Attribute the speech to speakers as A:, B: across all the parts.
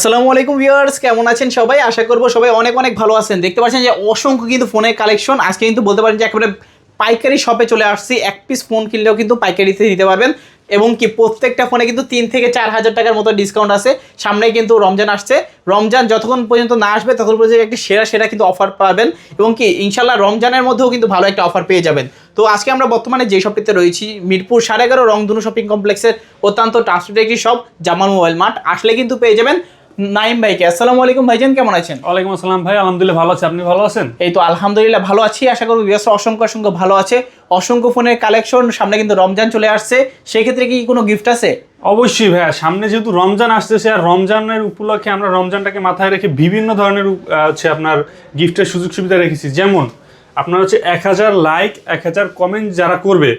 A: আসসালামু আলাইকুম ভিউয়ার্স, কেমন আছেন সবাই? আশা করব সবাই অনেক অনেক ভালো আছেন। দেখতে পাচ্ছেন যে অসংখ্য কিন্তু ফোনের কালেকশন। আজকে কিন্তু বলতে পারেন যে একেবারে পাইকারি শপে চলে আসছি। এক পিস ফোন কিনলেও কিন্তু পাইকারিতে দিতে পারবেন। এবং কি প্রত্যেকটা ফোনে কিন্তু তিন থেকে চার হাজার টাকার মতো ডিসকাউন্ট আছে। সামনে কিন্তু রমজান আসছে। রমজান যতক্ষণ পর্যন্ত না আসবে, ততক্ষণ পর্যন্ত একটি সেরা সেরা কিন্তু অফার পাবেন। এবং কি ইনশাল্লাহ রমজানের মধ্যেও কিন্তু ভালো একটা অফার পেয়ে যাবেন। তো আজকে আমরা বর্তমানে যে শপটিতে রয়েছি, মিরপুর সাড়ে এগারো রংধনু শপিং কমপ্লেক্সের অত্যন্ত ট্রান্সপোর্ট একটি শপ জামাল মোবাইল মার্ট। আসলে কিন্তু পেয়ে যাবেন নাইম ভাইকে আসসালামু আলাইকুম ভাইজান কেমন আছেন?
B: ওয়ালাইকুম আসসালাম ভাই আলহামদুলিল্লাহ ভালো আছে। আপনি ভালো আছেন?
A: এই তো আলহামদুলিল্লাহ ভালো আছি। আশা করব ব্যস্ত অসংখ্য অসংখ্য ভালো আছে। অসংখ্য ফোনের কালেকশন সামনে কিন্তু রমজান চলে আসছে। সেই ক্ষেত্রে কি কোনো গিফট আছে?
B: অবশ্যই ভাইয়া সামনে যেহেতু রমজান আসতেছে আর রমজানের উপলক্ষে আমরা রমজানটাকে মাথায় রেখে বিভিন্ন ধরনের হচ্ছে আপনার গিফটের সুযোগ সুবিধা রেখেছি। যেমন আপনার হচ্ছে এক হাজার লাইক এক হাজার কমেন্ট যারা করবে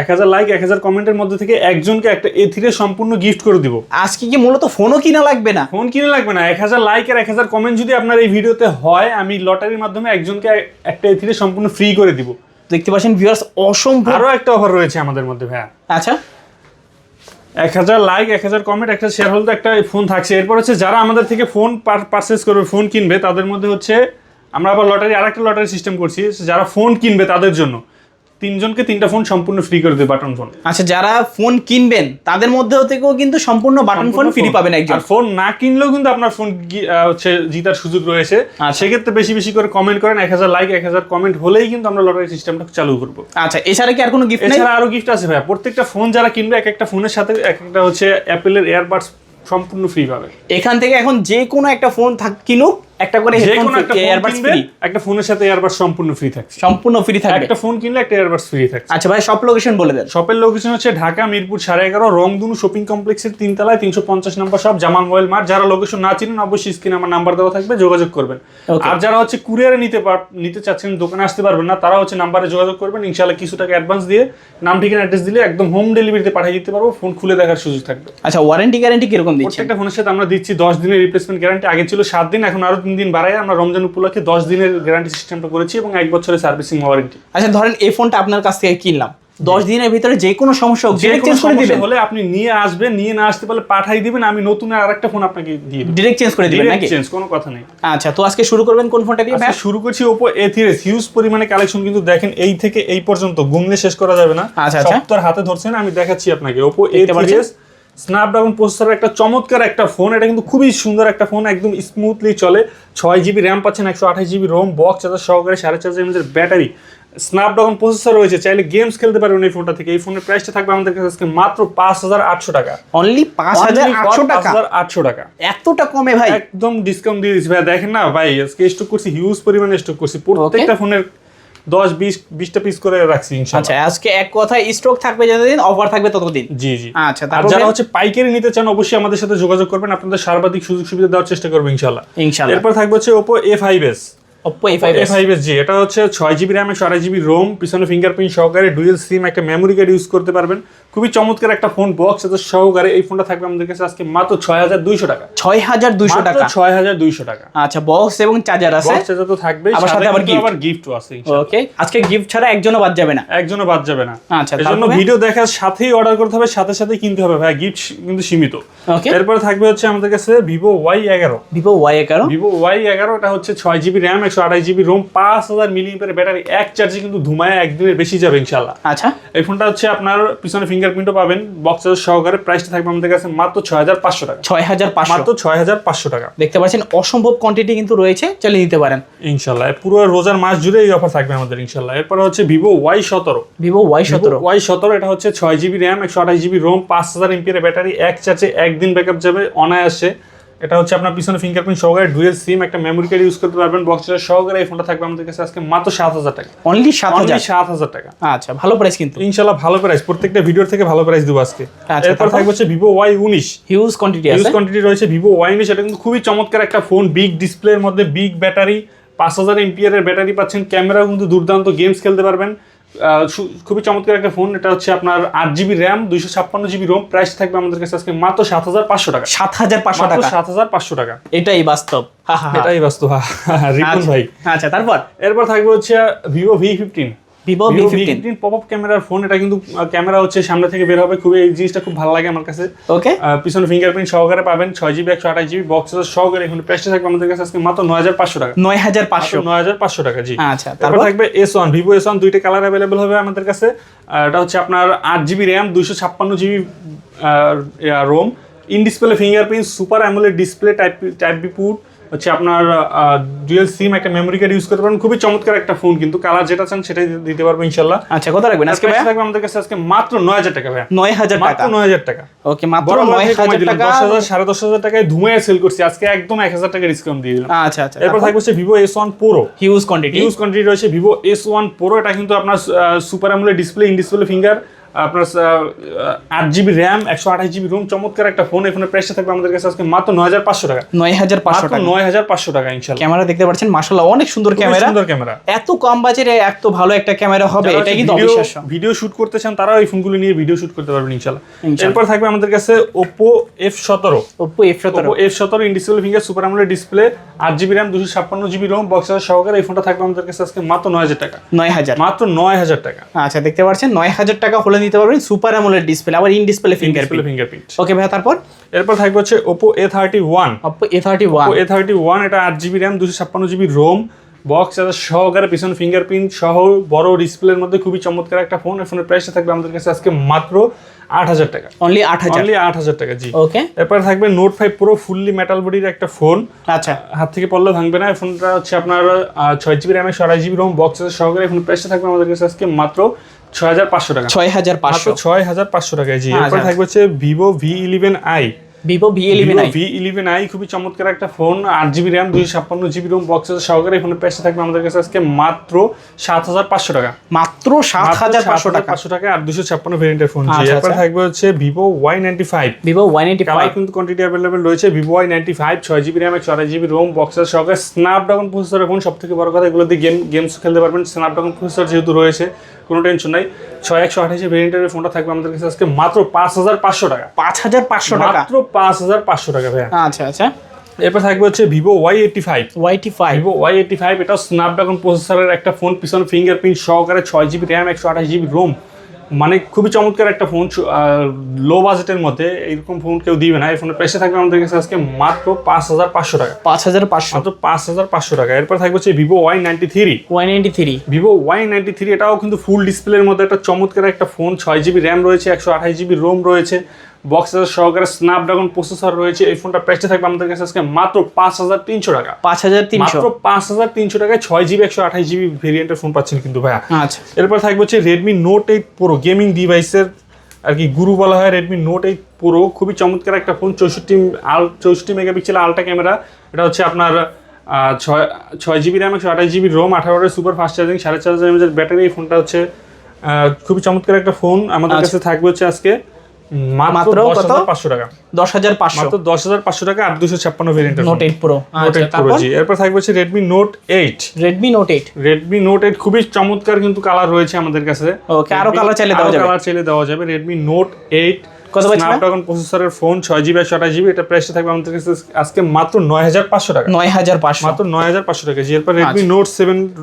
B: এক হাজার লাইক এক হাজার কমেন্টের মধ্যে থেকে একজনকে একটা এথিরে সম্পূর্ণ গিফট করে দিব।
A: আজকে কি মূলত ফোনও কিনা লাগবে না?
B: ফোন কিনে লাগবে না। এক হাজার লাইক আর এক হাজার কমেন্ট যদি আপনার এই ভিডিওতে হয় আমি লটারির মাধ্যমে একজনকে একটা এথিরে সম্পূর্ণ ফ্রি করে দিব।
A: দেখতে পাচ্ছেন ভিউয়ার্স অসম্ভব
B: আরও একটা অফার রয়েছে আমাদের মধ্যে ভাইয়া।
A: আচ্ছা।
B: এক হাজার লাইক এক হাজার কমেন্ট একটা শেয়ার হোল্ডার একটা ফোন থাকছে। এরপর হচ্ছে যারা আমাদের থেকে ফোন পারচেস করবে ফোন কিনবে তাদের মধ্যে হচ্ছে আমরা আবার লটারি আর একটা লটারি সিস্টেম করছি যারা ফোন কিনবে তাদের জন্য। তিনজনকে তিনটা ফোন সম্পূর্ণ ফ্রি করে দেবে বাটন ফোন
A: আচ্ছা যারা ফোন কিনবেন তাদের মধ্যে থেকেও কিন্তু সম্পূর্ণ বাটন ফোন ফ্রি পাবেন একজন।
B: আর ফোন না কিনলেও কিন্তু আপনার ফোন হচ্ছে জিতার সুযোগ রয়েছে।
A: আচ্ছা।
B: সেক্ষেত্রে বেশি বেশি করে কমেন্ট করেন এক হাজার লাইক এক হাজার কমেন্ট হলেই কিন্তু আমরা লটারি সিস্টেমটা চালু করব।
A: আচ্ছা এছাড়া কি আর কোনো গিফট নেই?
B: এছাড়া আরও গিফট আছে ভাই প্রত্যেকটা ফোন যারা কিনবে এক একটা ফোনের সাথে এক একটা হচ্ছে অ্যাপেলের এয়ারবাডস সম্পূর্ণ ফ্রি পাবে।
A: এখান থেকে এখন যে কোনো একটা ফোন থাক কিনুক একটা করে হেডফোন এয়ারবাডস ফ্রি
B: একটা ফোনের সাথে এয়ারবাডস সম্পূর্ণ ফ্রি থাকছে।
A: সম্পূর্ণ ফ্রি থাকবে।
B: একটা ফোন কিনলে একটা এয়ারবাডস ফ্রি থাকছে।
A: আচ্ছা ভাই সব লোকেশন বলে দেন।
B: শপের লোকেশন হচ্ছে ঢাকা মিরপুর সাড়ে এগারো রংধনু শপিং কমপ্লেক্সের তিনতলায় তিনশো পঞ্চাশ নম্বর শপ জামাল মোবাইল মার্ট। যারা লোকেশন না চিনেন অবশ্যই স্ক্রিনে আমার নাম্বার দেওয়া থাকবে যোগাযোগ করবেন। আর যারা হচ্ছে কুরিয়ারে নিতে পার নিতে চাচ্ছেন দোকানে আসতে পারবেন না তারা হচ্ছে নাম্বারে যোগাযোগ করবেন। ইনশাল্লাহ কিছু টাকা অ্যাডভান্স দিয়ে নাম ঠিকানা অ্যাড্রেস দিলে একদম হোম ডেলিভারিতে পাঠিয়ে দিতে পারব ফোন খুলে দেখার সুযোগ থাকবে।
A: আচ্ছা ওয়ারেন্টি গ্যারান্টি কীরকম দিচ্ছেন?
B: প্রত্যেকটা ফোনের সাথে আমরা দিচ্ছি দশ দিনের রিপ্লেসমেন্ট গ্যারান্টি আগে ছিল সাত দিন এখন আরও তিন দিন বাড়ায় আমরা রমজান উপলক্ষে দশ দিনের গ্যারান্টি সিস্টেমটা করেছি এবং এক বছরের সার্ভিসিং ওয়ারেন্টি
A: আচ্ছা ধরেন এই ফোনটা আপনার কাছ থেকে কিনলাম। দশ দিনের ভিতরে যে কোনো সমস্যা হোক ডিরেক্ট চেঞ্জ করে
B: সমস্যা
A: দিবেন।
B: হলে আপনি নিয়ে আসবেন নিয়ে না আসতে পারলে পাঠাই দিবেন আমি নতুন আর একটা ফোন আপনাকে দিয়ে দেবো।
A: ডিরেক্ট চেঞ্জ করে দিবেন নাকি?
B: চেঞ্জ কোনো কথা নেই।
A: আচ্ছা তো আজকে শুরু করবেন কোন ফোনটা দিয়ে ভাই
B: শুরু করছি Oppo A three s huge পরিমাণে কালেকশন কিন্তু দেখেন এই থেকে এই পর্যন্ত গুনলে শেষ করা যাবে না।
A: আচ্ছা, আচ্ছা।
B: হাতে ধরছেন আমি দেখাচ্ছি আপনাকে। ওপো এ
A: দেখতে
B: থ্রিস স্ন্যাপড্রাগন প্রসেসরের একটা চমৎকার একটা ফোন এটা কিন্তু খুবই সুন্দর একটা ফোন একদম স্মুথলি চলে। ছয় জিবি র্যাম পাচ্ছেন একশো আঠাশ জিবি রোম বক্স চার্জার সহকারে সাড়ে চার এমএজের ব্যাটারি স্ন্যাপড্রাগন প্রসেসর রয়েছে চাইলে গেমস খেলতে পারবেন এই ফোনটা থেকে। এই ফোনের প্রাইসটা থাকবে আমাদের কাছে আজকে মাত্র পাঁচ হাজার আটশো টাকা।
A: অনলি পাঁচ হাজার আটশো টাকা?
B: আটশো টাকা।
A: এতটা কমে ভাই?
B: একদম ডিসকাউন্ট দিয়ে দিচ্ছি ভাই। দেখেন না ভাই আজকে স্টক করছি হিউজ পরিমাণে স্টক করছি। প্রত্যেকটা ফোনের দশ বিশ বিশটা পিস করে রাখছি
A: আচ্ছা আজকে এক কথায় স্টক থাকবে যতদিন অফার থাকবে ততদিন।
B: জি জি।
A: আচ্ছা
B: আর যারা হচ্ছে পাইকারি নিতে চান অবশ্যই আমাদের সাথে যোগাযোগ করবেন। আপনাদের সর্বাধিক সুযোগ সুবিধা দেওয়ার চেষ্টা করব ইনশাল্লাহ।
A: ইনশাল্লাহ।
B: এরপর থাকবে হচ্ছে Oppo A five S
A: Oppo A5s
B: A five S জি এটা হচ্ছে ছয় জিবি র্যাম একশো আড়াই জিবি রোম পিছনে ফিঙ্গারপ্রিন্ট সহকারে ডুয়েল সিম একটা মেমোরি কার্ড ইউজ করতে পারবেন। খুবই চমৎকার একটা ফোন বক্স এত সহকারে এই ফোনটা থাকবে আমাদের কাছে আজকে মাত্র ছয় হাজার দুইশো টাকা।
A: ছয় হাজার দুইশো টাকা?
B: ছয় হাজার দুইশো টাকা।
A: আচ্ছা বক্স এবং চার্জার আছে।
B: চার্জার তো থাকবে
A: আবার সাথে আবার।
B: আবার গিফটও আছে
A: ওকে আজকে গিফট ছাড়া একজনও বাদ যাবে না।
B: একজনও বাদ যাবে না।
A: আচ্ছা,
B: এর জন্য ভিডিও দেখার সাথেই অর্ডার করতে হবে সাথে সাথে কিনতে হবে। ভাই গিফট কিন্তু সীমিত।
A: ওকে
B: এরপরে থাকবে হচ্ছে আমাদের কাছে ভিভো ওয়াই এগারো।
A: ভিভো ওয়াই এগারো?
B: ভিভো ওয়াই এগারো এটা হচ্ছে ছয় জিবি র্যাম একশো আড়াই জিবি রোম পাঁচ হাজার মিলিমিটার ব্যাটারি এক চার্জে কিন্তু ধুমায় একদিনের বেশি যাবে ইনশাল্লাহ
A: আচ্ছা।
B: এই ফোনটা হচ্ছে আপনার পিছনে ফিঙ্গারপ্রিন্টও পাবেন বক্সের সহকারে প্রাইসটা থাকবে আমাদের কাছে মাত্র ছয় হাজার পাঁচশো টাকা।
A: ছয় হাজার পাঁচশো।
B: মাত্র ছয় হাজার পাঁচশো টাকা।
A: দেখতে পাচ্ছেন অসম্ভব কোয়ান্টিটি কিন্তু রয়েছে চলে নিতে পারেন।
B: ইনশাল্লাহ পুরো রোজার মাস জুড়ে এই অফার থাকবে আমাদের ইনশাল্লাহ। এরপর হচ্ছে ভিভো ওয়াই সতেরো।
A: ভিভো ওয়াই সতেরো।
B: ওয়াই সতেরো এটা হচ্ছে ছয় জিবি র্যাম একশো আঠাশ জিবি রোম পাঁচ হাজার এমপিএর ব্যাটারি এক চার্জে একদিন ব্যাকআপ যাবে অনায়াসে। এটা হচ্ছে আপনার পিছনে ফিঙ্গারপ্রিন্ট সহকারে ডুয়েল সিম একটা মেমোরি কার্ড ইউজ করতে পারবেন বক্সের সহকারে এই ফোনটা থাকবে আমাদের কাছে আজকে মাত্র সাত হাজার টাকা।
A: অনলি সাত হাজার
B: সাত হাজার টাকা।
A: আচ্ছা ভালো প্রাইস কিন্তু।
B: ইনশাল্লাহ ভালো প্রাইস প্রত্যেকটা ভিডিওর থেকে ভালো প্রাইস দেবো আজকে।
A: আচ্ছা,
B: এরপর? থাকবে হচ্ছে ভিভো ওয়াই উনিশ।
A: হিউজ কোয়ান্টিটি আছে।
B: কোয়ান্টিটি রয়েছে ভিভো ওয়াই উনিশ এটা কিন্তু খুবই চমৎকার একটা ফোন বিগ ডিসপ্লের মধ্যে বিগ ব্যাটারি পাঁচ হাজার এমপিয়ার এর ব্যাটারি পাচ্ছেন। ক্যামেরাও কিন্তু দুর্দান্ত গেমস খেলতে পারবেন। খুবই চমৎকার একটা ফোন। এটা হচ্ছে আপনার আট জিবি র্যাম দুইশো ছাপ্পান্ন জিবি রোম প্রাইস থাকবে আমাদের কাছে আজকে মাত্র সাত হাজার পাঁচশো টাকা।
A: সাত হাজার পাঁচশো টাকা।
B: সাত হাজার পাঁচশো টাকা।
A: এটাই বাস্তব।
B: এটাই বাস্তব। হ্যাঁ
A: রিপন
B: ভাই।
A: আচ্ছা তারপর?
B: এরপর থাকবে হচ্ছে Vivo V fifteen
A: Vivo V fifteen
B: pop up ক্যামেরার ফোন এটা কিন্তু ক্যামেরা হচ্ছে সামনে থেকে বের হবে। খুবই এই জিনিসটা খুব ভালো লাগে আমার কাছে।
A: ওকে
B: পিছনে ফিঙ্গারপ্রিন্ট সহকারে পাবেন। ছয় জিবি একশো আঠাশ জিবি বক্স সহকারে। এখন প্রাইসটা থাকবে আমাদের কাছে আজকে মাত্র নয় হাজার পাঁচশো টাকা।
A: নয় হাজার পাঁচশো।
B: নয় হাজার পাঁচশো টাকা জি।
A: আচ্ছা
B: তারপর? থাকবে S one Vivo S one দুইটা কালার অ্যাভেলেবেল হবে আমাদের কাছে। এটা হচ্ছে আপনার আট জিবি র্যাম দুইশো ছাপ্পান্ন GB ROM in display fingerprint super AMOLED display type type B port হচ্ছে আপনার ডুয়েল সিম একটা মেমোরি কার্ড ইউজ করতে পারেন। খুবই চমৎকার একটা ফোন কিন্তু। কালার যেটা চান সেটাই দিতে- পারব ইনশাল্লাহ।
A: আচ্ছা কত রাখবেন? আজকে ভাইয়া?
B: থাকবে আমাদের কাছে আজকে মাত্র নয় হাজার টাকা ভাইয়া।
A: নয় হাজার
B: মাত্র
A: টাকা।
B: নয় হাজার টাকা।
A: ওকে মাত্র
B: বড়
A: নয় হাজার টাকা।
B: দশ হাজার সাড়ে দশ হাজার টাকায় ধুমায় সেল করছি। আজকে একদম এক হাজার টাকা ডিসকাউন্ট দিয়ে দিলাম।
A: আচ্ছা আচ্ছা।
B: এরপর থাকবে হচ্ছে Vivo S one pro
A: huge quantity
B: use quantity রয়েছে ভিভো এস ওয়ান প্রো এটা কিন্তু আপনার super AMOLED display in display finger আপনার আট জিবি র্যাম একশো আঠাশ জিবি রুম চমৎকার একটা ফোন এখানে প্রাইসটা থাকবে আমাদের কাছে আজকে মাত্র নয় হাজার পাঁচশো টাকা।
A: নয় হাজার পাঁচশো টাকা।
B: নয় হাজার পাঁচশো টাকা ইনশাল্লাহ।
A: ক্যামেরা দেখতে পাচ্ছেন মাশাআল্লাহ অনেক সুন্দর ক্যামেরা
B: সুন্দর ক্যামেরা
A: এত কম বাজেটে এত ভালো একটা ক্যামেরা হবে এটা কিন্তু অবিশ্বাস্য।
B: ভিডিও শুট করতে চান তারাও এই ফোনগুলো নিয়ে ভিডিও শুট করতে পারবেন ইনশাল্লাহ।
A: ইনশাল্লাহ।
B: এরপর থাকবে আমাদের কাছে ওপো এফ সতেরো।
A: ওপো এফ সতেরো।
B: এফ সতেরো ইন ডিসপ্লে ফিঙ্গার সুপার আমলের ডিসপ্লে আট জিবি র্যাম দুশো ছাপ্পান্ন জিবি রোম বক্স সহকারে এই ফোনটা থাকবে আমাদের কাছে আজকে মাত্র নয় হাজার টাকা।
A: নয় হাজার।
B: মাত্র নয় হাজার টাকা।
A: আচ্ছা দেখতে পাচ্ছেন নয় হাজার টাকা হলে নিতে পারবেন সুপার অ্যামোলেড ডিসপ্লে আবার in display fingerprint
B: fingerprint
A: okay ভাইয়া তারপর?
B: এরপর থাকবে হচ্ছে Oppo A thirty one
A: Oppo A thirty one
B: A thirty one এটা আট জিবি র্যাম দুশো ছাপ্পান্ন জিবি রোম বক্স সহকারে পিছনে ফিঙ্গারপ্রিন্ট সহ বড় ডিসপ্লের মধ্যে খুবই চমৎকার একটা ফোন ফোনের প্রাইসটা থাকবে আমাদের কাছে আজকে মাত্র আট হাজার টাকা।
A: অনলি আট হাজার।
B: অনলি আট হাজার টাকা জি।
A: ওকে
B: এরপর থাকবে নোট ফাইভ পুরো ফুললি মেটাল বডির একটা ফোন
A: আচ্ছা।
B: হাত থেকে পড়লে ভাঙবে না ফোনটা হচ্ছে আপনার ছয় জিবি র্যামে আড়াই জিবি রোম বক্স আছে সহকারে এখন প্রাইসটা থাকবে আমাদের কাছে আজকে মাত্র ছয় হাজার পাঁচশো টাকা।
A: ছয় হাজার পাঁচশো।
B: ছয় হাজার পাঁচশো টাকায় জি। এরপর
A: আচ্ছা।
B: থাকবে হচ্ছে Vivo V eleven i
A: Vivo V eleven i
B: V eleven i খুবই চমৎকার একটা ফোন আট জিবি র্যাম দুইশো ছাপ্পান্ন জিবি রোম বক্সের সহকারে ফোনের প্রাইসটা থাকবে আমাদের কাছে আজকে মাত্র সাত হাজার পাঁচশো টাকা।
A: মাত্র সাত হাজার পাঁচশো টাকা।
B: পাঁচশো টাকা আর দুশো ছাপ্পান্ন ভেরিয়েন্টের ফোন এরপর। থাকবে হচ্ছে Vivo Y ninety five
A: Vivo eighty
B: colour
A: five
B: কিন্তু কোয়ান্টিটি অ্যাভেলেবেল রয়েছে। ভিভো ওয়াই নাইনটি ফাইভ ছয় জিবি র্যাম একশো আড়াই জিবি রোম বক্সের সহকারে স্ন্যাপড্রাগন প্রসেসরের ফোন সব থেকে বড় কথা এগুলো দিয়ে গেম গেমস খেলতে পারবেন। স্ন্যাপড্রাগন প্রসেসর যেহেতু রয়েছে কোনো টেনশন নাই। ছয় একশো আঠাশি ভেরিয়েন্টের ফোনটা থাকবে আমাদের কাছে আজকে মাত্র পাঁচ হাজার পাঁচশো টাকা।
A: পাঁচ হাজার পাঁচশো টাকা।
B: মাত্র পাঁচ হাজার পাঁচশো টাকা ভাইয়া।
A: আচ্ছা আচ্ছা।
B: এরপর থাকবে হচ্ছে Vivo Y eighty five
A: Y eighty five
B: Vivo Y eighty five এটাও স্ন্যাপড্রাগন প্রসেসরের একটা ফোন পিছনে ফিঙ্গারপ্রিন্ট সহকারে ছয় জিবি র্যাম একশো আঠাশ জিবি রোম মানে খুবই চমৎকার একটা ফোন লো বাজেটের মধ্যে এইরকম ফোন কেউ দিবে না। এই ফোনের প্রাইসে থাকবে আমাদের কাছে আজকে মাত্র পাঁচ হাজার পাঁচশো টাকা।
A: পাঁচ হাজার পাঁচশো।
B: মাত্র পাঁচ হাজার পাঁচশো টাকা। এরপর থাকবে হচ্ছে Vivo Y ninety three
A: Y ninety three
B: Vivo Y ninety three এটাও কিন্তু ফুল ডিসপ্লের মধ্যে একটা চমৎকার একটা ফোন ছয় জিবি র্যাম রয়েছে একশো আঠাশ জিবি রোম রয়েছে। বক্সের সহকারে স্ন্যাপড্রাগন প্রসেসর রয়েছে। এই ফোনটা প্রাইসটা থাকবে আমাদের কাছে আজকে মাত্র পাঁচ হাজার তিনশো টাকা।
A: পাঁচ হাজার তিনশো।
B: মাত্র পাঁচ হাজার তিনশো টাকায় ছয় জিবি একশো আঠাশ জিবি ভেরিয়েন্টের ফোন পাচ্ছেন কিন্তু ভাইয়া।
A: আচ্ছা।
B: এরপর থাকবে হচ্ছে Redmi note eight pro gaming ডিভাইসের আর কি গুরু বলা হয় রেডমি নোট এইট প্রো খুবই চমৎকার একটা ফোন চৌষট্টি আল চৌষট্টি মেগাপিক্সেল আলট্রা ক্যামেরা। এটা হচ্ছে আপনার ছয় ছয় জিবি র্যাম একশো আঠাশ জিবি রোম আঠারো সুপার ফাস্ট চার্জিং সাড়ে চার হাজার এমএজের ব্যাটারি এই ফোনটা হচ্ছে খুবই চমৎকার একটা ফোন আমাদের
A: আচ্ছা।
B: কাছে থাকবে হচ্ছে আজকে। মাত্র
A: কত?
B: হাজার পাঁচশো টাকা। মাত্র আর ছাপ্পান্ন
A: নোট প্রো আচ্ছা তারপর?
B: এরপর থাকবে হচ্ছে এইট খুবই চমৎকার কিন্তু কালার রয়েছে আমাদের কাছে।
A: Okay, আরও colour চাইলে দেওয়া যাবে।
B: কালার চাইলে দেওয়া যাবে রেডমি নোট এইট
A: কত পাচ্ছি
B: স্ন্যাপড্রাগন প্রসেসরের ফোন জিবি একশো আঠাশ জিবি এটা প্রাইসটা থাকবে আমাদের কাছে আজকে মাত্র নয় হাজার পাঁচশো টাকা। মাত্র নয় হাজার পাঁচশো টাকা। এরপর
A: আচ্ছা।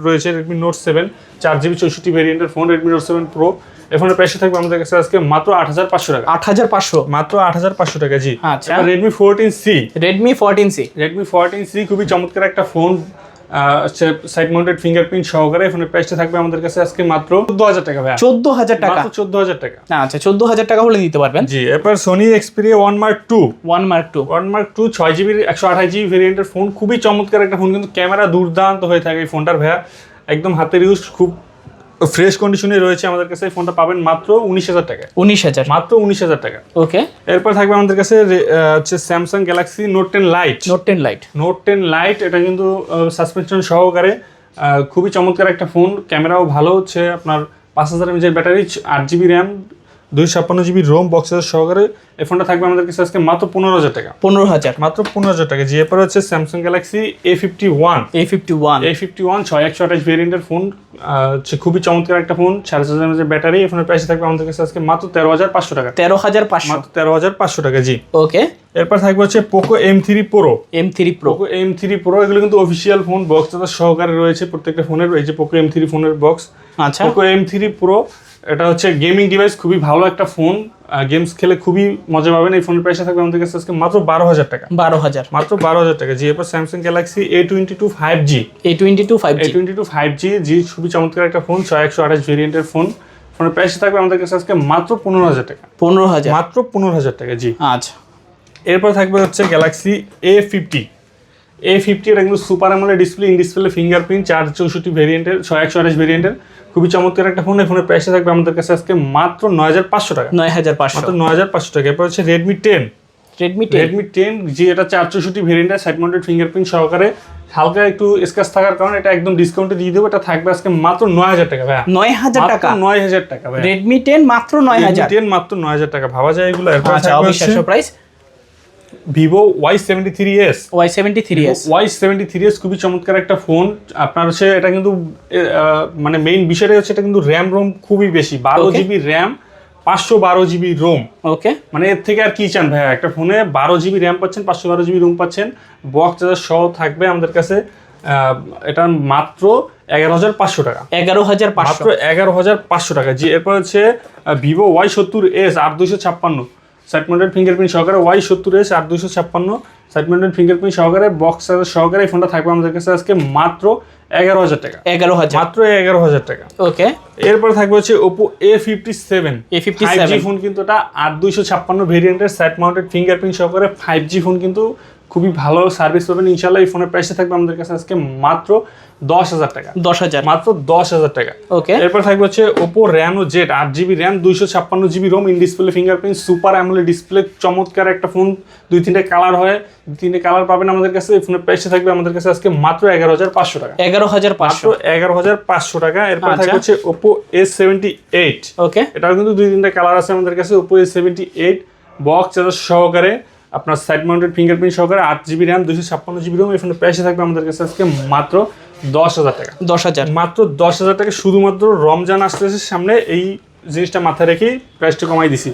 B: রয়েছে রেডমি নোট সেভেন চার জিবি চৌষট্টি ভেরিয়েন্টের phone Redmi note seven pro এই ফোনের প্রাইসটা থাকবে আমাদের কাছে আজকে মাত্র আট হাজার পাঁচশো টাকা।
A: আট হাজার পাঁচশো।
B: মাত্র আট হাজার পাঁচশো টাকা জি।
A: আচ্ছা।
B: Redmi fourteen C
A: Redmi fourteen C
B: Redmi fourteen C খুবই চমৎকার একটা ফোন সাইড মাউন্টেড ফিঙ্গারপ্রিন্ট সহকারে ফোনের প্রাইসটা থাকবে আমাদের কাছে আজকে মাত্র চোদ্দ হাজার টাকা ভাইয়া।
A: চোদ্দ হাজার টাকা?
B: মাত্র চোদ্দ হাজার টাকা।
A: আচ্ছা চোদ্দ হাজার টাকা হলে নিতে পারবেন।
B: জি এরপর Sony Xperia one mark two
A: one mark two
B: one mark two ছয় জিবির একশো আঠাশ জিবি ভেরিয়েন্টের ফোন খুবই চমৎকার একটা ফোন কিন্তু ক্যামেরা দুর্দান্ত হয়ে থাকে এই ফোনটার ভাইয়া। একদম হাতের ইউজ খুব ফ্রেশ কন্ডিশনে রয়েছে আমাদের কাছে এই ফোনটা পাবেন মাত্র উনিশ হাজার টাকা
A: উনিশ হাজার।
B: মাত্র উনিশ হাজার টাকা।
A: ওকে।
B: এরপর থাকবে আমাদের কাছে হচ্ছে Samsung Galaxy note ten lite
A: note ten lite
B: note ten lite এটা কিন্তু সাসপেনশন সহকারে খুবই চমৎকার একটা ফোন ক্যামেরাও ভালো হচ্ছে আপনার পাঁচ হাজার এমএজের ব্যাটারি আট জিবি র্যাম দুই ছাপ্পান্ন জিবি রোম বক্সের সহকারে এই ফোনটা থাকবে আমাদের কাছে আজকে মাত্র পনেরো হাজার টাকা।
A: পনেরো হাজার
B: মাত্র পনেরো হাজার টাকা। যে এরপরে হচ্ছে Samsung Galaxy A fifty one
A: A fifty one
B: A fifty one ছয় একশো আঠাশ ভেরিয়েন্টের ফোন হচ্ছে খুবই চমৎকার একটা ফোন সাড়ে চার হাজার ব্যাটারি এই ফোনের প্রাইস থাকবে আমাদের কাছে আজকে মাত্র তেরো হাজার পাঁচশো টাকা।
A: তেরো হাজার পাঁচশো।
B: মাত্র তেরো হাজার পাঁচশো টাকা জি।
A: ওকে।
B: এরপর থাকবে হচ্ছে Poco M three pro
A: M three pro
B: Poco M three pro এগুলো কিন্তু অফিসিয়াল ফোন বক্স তাদের সহকারে রয়েছে প্রত্যেকটা ফোনের এই যে পোকো এম থ্রি ফোনের বক্স
A: আচ্ছা।
B: পোকো এম থ্রি প্রো এটা হচ্ছে গেমিং ডিভাইস খুবই ভালো একটা ফোন গেমস খেলে খুবই মজা পাবেন। এই ফোনের প্রাইস থাকবে আমাদের কাছে আজকে মাত্র বারো হাজার টাকা।
A: বারো হাজার।
B: মাত্র বারো হাজার টাকা। জি এরপর Samsung Galaxy A twenty two five G
A: A twenty two five
B: A twenty two five G G খুবই চমৎকার একটা ফোন ছয় একশো আঠাশ ভেরিয়েন্টের ফোন ফোনের প্রাইস থাকবে আমাদের কাছে আজকে মাত্র পনেরো হাজার টাকা।
A: পনেরো হাজার।
B: মাত্র পনেরো হাজার টাকা জি।
A: আচ্ছা।
B: এরপর থাকবে হচ্ছে Galaxy A fifty A fifty এটা কিন্তু super AMOLED display in display fingerprint চার চৌষট্টি ভেরিয়েন্টের ছয় একশো আঠাশ ভেরিয়েন্টের খুবই চমৎকার একটা ফোন এই ফোনের প্রাইস থাকবে আমাদের কাছে আজকে মাত্র নয় হাজার পাঁচশো টাকা।
A: নয় হাজার পাঁচশো।
B: মাত্র নয় হাজার পাঁচশো টাকা। এরপর হচ্ছে Redmi ten
A: Redmi ten
B: Redmi ten G এটা চার চৌষট্টি ভেরিয়েন্টের সাইড মাউন্টেড ফিঙ্গারপ্রিন্ট সহকারে হালকা একটু স্ক্যাচ থাকার কারণে এটা একদম ডিসকাউন্টে দিয়ে দেবো। এটা থাকবে আজকে মাত্র নয় হাজার টাকা ভাইয়া।
A: নয় হাজার টাকা।
B: নয় হাজার টাকা ভাইয়া।
A: রেডমি টেন মাত্র নয় হাজার।
B: টেন মাত্র নয় হাজার টাকা। ভাবা যায় এগুলো। এরপর
A: আচ্ছা অবিশ্বাস্য price
B: Vivo Y seventy three S
A: Y seventy three S
B: Y seventy three S খুবই চমৎকার একটা ফোন। আপনার হচ্ছে এটা কিন্তু মানে মেইন বিষয়টা হচ্ছে এটা কিন্তু র্যাম রোম খুবই বেশি। বারো জিবি র্যাম পাঁচশো বারো জিবি রোম
A: ওকে
B: মানে এর থেকে আর কি চান ভাইয়া? একটা ফোনে বারো জিবি র্যাম পাচ্ছেন পাঁচশো বারো জিবি রোম পাচ্ছেন। বক্স চার্জার সহ থাকবে আমাদের কাছে এটা মাত্র এগারো হাজার পাঁচশো টাকা।
A: এগারো হাজার পাঁচশো।
B: এগারো হাজার পাঁচশো টাকা। জি এরপর হচ্ছে ভিভো ওয়াই সত্তর এস আট দুশো ছাপ্পান্ন। সাইড মাউন্টেড ফিঙ্গারপ্রিন্ট সহকারে ওয়াই সত্তর এস আর দুশো ছাপ্পান্ন। সাইড মাউন্টেড ফিঙ্গারপ্রিন্ট সহকারে বক্স সহকারে এই ফোনটা থাকবে আমাদের কাছে আজকে মাত্র এগারো হাজার টাকা।
A: এগারো হাজার।
B: মাত্র এগারো হাজার টাকা।
A: ওকে।
B: এরপর থাকবে হচ্ছে Oppo A fifty seven
A: A
B: fifty seven phone কিন্তু এটা আট দুইশো ছাপ্পান্ন ভেরিয়েন্টের সাইড মাউন্টেড ফিঙ্গারপ্রিন্ট সহকারে ফাইভ জি ফোন কিন্তু খুবই ভালো সার্ভিস পাবেন। ইনশাল্লাহ এই ফোনের প্রাইসে থাকবে আমাদের কাছে আজকে মাত্র দশ হাজার টাকা।
A: দশ হাজার।
B: মাত্র দশ হাজার টাকা।
A: ওকে
B: এরপর থাকবে হচ্ছে ওপো র্যানো জেড আট জিবি র্যাম দুইশো ছাপ্পান্ন GB ROM in display fingerprint super AMOLED display চমৎকার একটা ফোন দুই তিনটে কালার হয়। দুই তিনটে কালার পাবেন আমাদের কাছে। এই ফোনের প্রাইসে থাকবে আমাদের কাছে আজকে মাত্র এগারো হাজার পাঁচশো টাকা।
A: এগারো হাজার পাঁচশো।
B: এগারো হাজার পাঁচশো টাকা। এরপর
A: আচ্ছা।
B: থাকবে হচ্ছে Oppo S seventy eight
A: okay
B: এটাও কিন্তু দুই তিনটে কালার আছে আমাদের কাছে। Oppo S seventy eight box charger সহকারে আপনার সাইড মাউন্টেড ফিঙ্গারপ্রিন্ট সহকারে আট জিবি র্যাম দুশো ছাপ্পান্ন জিবি রোম। এই ফোনের প্রাইসে থাকবে আমাদের কাছে আজকে মাত্র দশ হাজার টাকা।
A: দশ হাজার।
B: মাত্র দশ হাজার টাকা শুধুমাত্র রমজান আসতেছে সামনে এই জিনিসটা মাথায় রেখেই প্রাইসটা কমাই দিছি।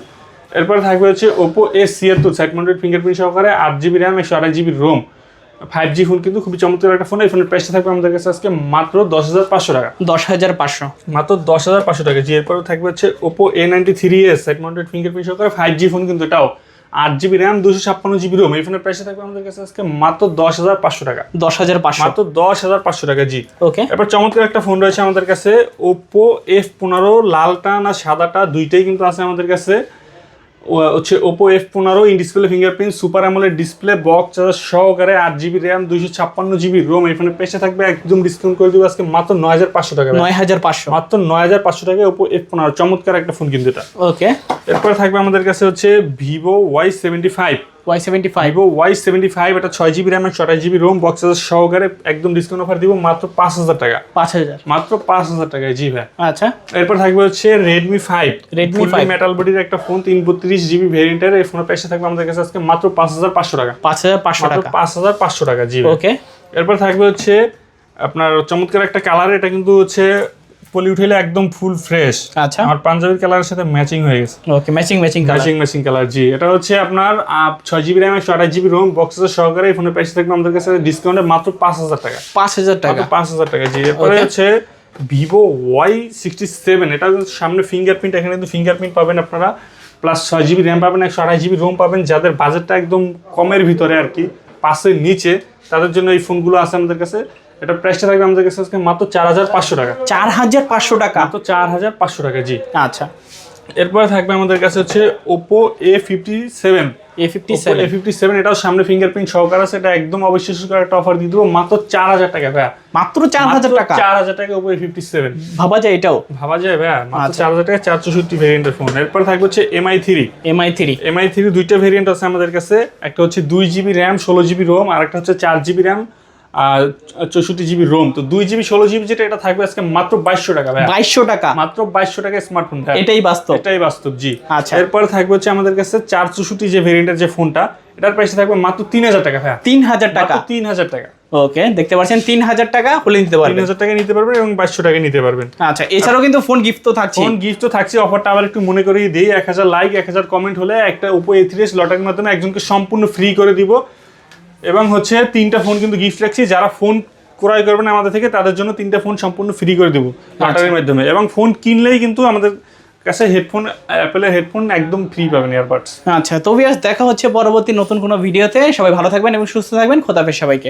B: এরপরে থাকবে হচ্ছে ওপো এস ছিয়াত্তর সাইড মাউন্টেড ফিঙ্গারপ্রিন্ট সহকারে আট জিবি র্যাম একশো আড়াই GB ROM. Five G phone কিন্তু খুবই চমৎকার একটা ফোন এই ফোনের প্রাইসটা থাকবে আমাদের কাছে আজকে মাত্র দশ হাজার পাঁচশো টাকা।
A: দশ হাজার পাঁচশো।
B: মাত্র দশ হাজার পাঁচশো টাকা। জি এরপরে থাকবে হচ্ছে Oppo A ninety three S side mounted fingerprint সহকারে ফাইভ জি ফোন কিন্তু এটাও আট জিবি র্যাম দুশো ছাপ্পান্ন জিবি রোম এই ফোনের প্রাইসে থাকবে আমাদের কাছে আজকে মাত্র দশ হাজার পাঁচশো টাকা।
A: দশ হাজার পাঁচশো।
B: মাত্র দশ হাজার পাঁচশো টাকা জি।
A: ওকে।
B: এবার চমৎকার একটা ফোন রয়েছে আমাদের কাছে ওপো এফ পনেরো লালটা না সাদাটা দুইটাই কিন্তু আছে আমাদের কাছে। হচ্ছে ওপো এফ পনেরো ইন ডিসপ্লে ফিঙ্গারপ্রিন্ট সুপার অ্যামোলের ডিসপ্লে বক্স চার্জার সহকারে আট জিবি র্যাম দুইশো ছাপ্পান্ন জিবি রোম এই ফোনের পেশে থাকবে একদম ডিসকাউন্ট করে দেবে আজকে মাত্র নয় হাজার পাঁচশো টাকা
A: নয় হাজার পাঁচশো।
B: মাত্র নয় হাজার পাঁচশো টাকা ওপো এফ পনেরো চমৎকার একটা ফোন কিন্তু এটা।
A: ওকে
B: এরপরে থাকবে আমাদের কাছে হচ্ছে Vivo Y seventy five
A: Y seventy five
B: Y seventy five এটা ছয় জিবি র্যাম আঠাশ জিবি রোম বক্স সহকারে একদম ডিসকাউন্ট অফার দিব মাত্র পাঁচ হাজার টাকা।
A: পাঁচ হাজার।
B: মাত্র পাঁচ হাজার টাকায় জি ভাই।
A: আচ্ছা।
B: এরপর থাকবে হচ্ছে রেডমি ফাইভ
A: Redmi 5
B: মেটাল বডির একটা ফোন তিন বত্রিশ জিবি ভেরিয়েন্টের এই ফোনের প্রাইসে থাকবে আমাদের কাছে আজকে মাত্র পাঁচ হাজার পাঁচশো টাকা।
A: পাঁচ হাজার পাঁচশো টাকা।
B: পাঁচ হাজার পাঁচশো টাকা জি
A: ওকে
B: এরপর থাকবে হচ্ছে আপনার চমৎকার একটা কালার এটা কিন্তু হচ্ছে পলি উঠেলে একদম ফুল ফ্রেশ
A: আচ্ছা।
B: আমার পাঞ্জাবির কালারের সাথে ম্যাচিং হয়ে গেছে।
A: Okay matching matching colour
B: matching matching colour জি। এটা হচ্ছে আপনার আহ, ছয় জিবি র্যাম একশো আঠাশ জিবি রোম বক্সের সহকারে এই ফোনের প্রাইস থাকবে আমাদের কাছে ডিসকাউন্টে মাত্র পাঁচ হাজার টাকা।
A: পাঁচ হাজার টাকা।
B: মাত্র পাঁচ হাজার টাকা জি। এরপরে হচ্ছে ভিভো ওয়াই সিক্সটি সেভেন এটা সামনে ফিঙ্গারপ্রিন্ট এখানে কিন্তু ফিঙ্গারপ্রিন্ট পাবেন আপনারা। প্লাস ছয় জিবি র্যাম পাবেন একশো আঠাশ জিবি রোম পাবেন। যাদের বাজেটটা একদম কমের ভিতরে আর কি পাঁচের নিচে তাদের জন্য এই ফোনগুলো আছে আমাদের কাছে। এটা প্রাইসটা থাকবে আমাদের কাছে আজকে মাত্র চার হাজার পাঁচশো টাকা।
A: চার হাজার পাঁচশো টাকা?
B: মাত্র চার হাজার পাঁচশো টাকা জি।
A: আচ্ছা।
B: এরপরে থাকবে আমাদের কাছে হচ্ছে Oppo A fifty seven
A: A fifty
B: A
A: seven
B: fifty seven এটাও সামনে ফিঙ্গারপ্রিন্ট সহকার আছে এটা একদম অবিশ্বাস্যকর একটা অফার দিয়ে দেবো মাত্র চার হাজার টাকা ভাইয়া।
A: মাত্র চার হাজার টাকা?
B: চার হাজার টাকা ওপো এ ফিফটি সেভেন
A: ভাবা যায় এটাও?
B: ভাবা যায় ভাইয়া মাত্র
A: আচ্ছা।
B: চার হাজার টাকা চার চৌষট্টি ভেরিয়েন্টের ফোন এরপর থাকবে হচ্ছে Mi three
A: Mi three
B: Mi three দুইটা ভেরিয়েন্ট আছে আমাদের কাছে একটা হচ্ছে দুই জিবি র্যাম ষোলো জিবি রোম আর একটা হচ্ছে চার জিবি র্যাম আর চৌষট্টি জিবি রোম তো দুই জিবি ষোলো জিবি যেটা এটা থাকবে আজকে মাত্র বাইশশো টাকা ভাই
A: বাইশশো টাকা?
B: মাত্র বাইশশো টাকা স্মার্টফোন ভাই
A: এটাই বাস্তব।
B: এটাই বাস্তব জি।
A: আচ্ছা।
B: এরপরে থাকবে হচ্ছে আমাদের কাছে চার চৌষট্টি যে ভেরিয়েন্টের যে ফোনটা এটার প্রাইসে থাকবে মাত্র তিন হাজার টাকা ভাই
A: তিন হাজার টাকা।
B: তিন হাজার টাকা।
A: ওকে দেখতে পাচ্ছেন তিন হাজার টাকা হলে নিতে
B: তিন হাজার টাকা নিতে পারবেন এবং বাইশশো টাকা নিতে পারবেন।
A: আচ্ছা এছাড়াও কিন্তু ফোন গিফট তো থাকছে
B: ফোন গিফট তো থাকছে অফারটা আবার একটু মনে করিয়ে দিই। এক হাজার লাইক এক হাজার কমেন্ট হলে একটা ওপো এ থ্রি লটারির মাধ্যমে একজনকে সম্পূর্ণ ফ্রি করে দিব। এবং হচ্ছে তিনটা ফোন কিন্তু গিফট রাখছি। যারা ফোন ক্রয় করবেন আমাদের থেকে তাদের জন্য তিনটা ফোন সম্পূর্ণ ফ্রি করে দেবো লটারির মাধ্যমে। এবং ফোন কিনলেই কিন্তু আমাদের কাছে হেডফোন অ্যাপেলের হেডফোন একদম ফ্রি পাবেন ইয়ারবাডস
A: আচ্ছা তবে আজ দেখা হচ্ছে পরবর্তী নতুন কোনো ভিডিওতে সবাই ভালো থাকবেন এবং সুস্থ থাকবেন। খোদাফেজ সবাইকে।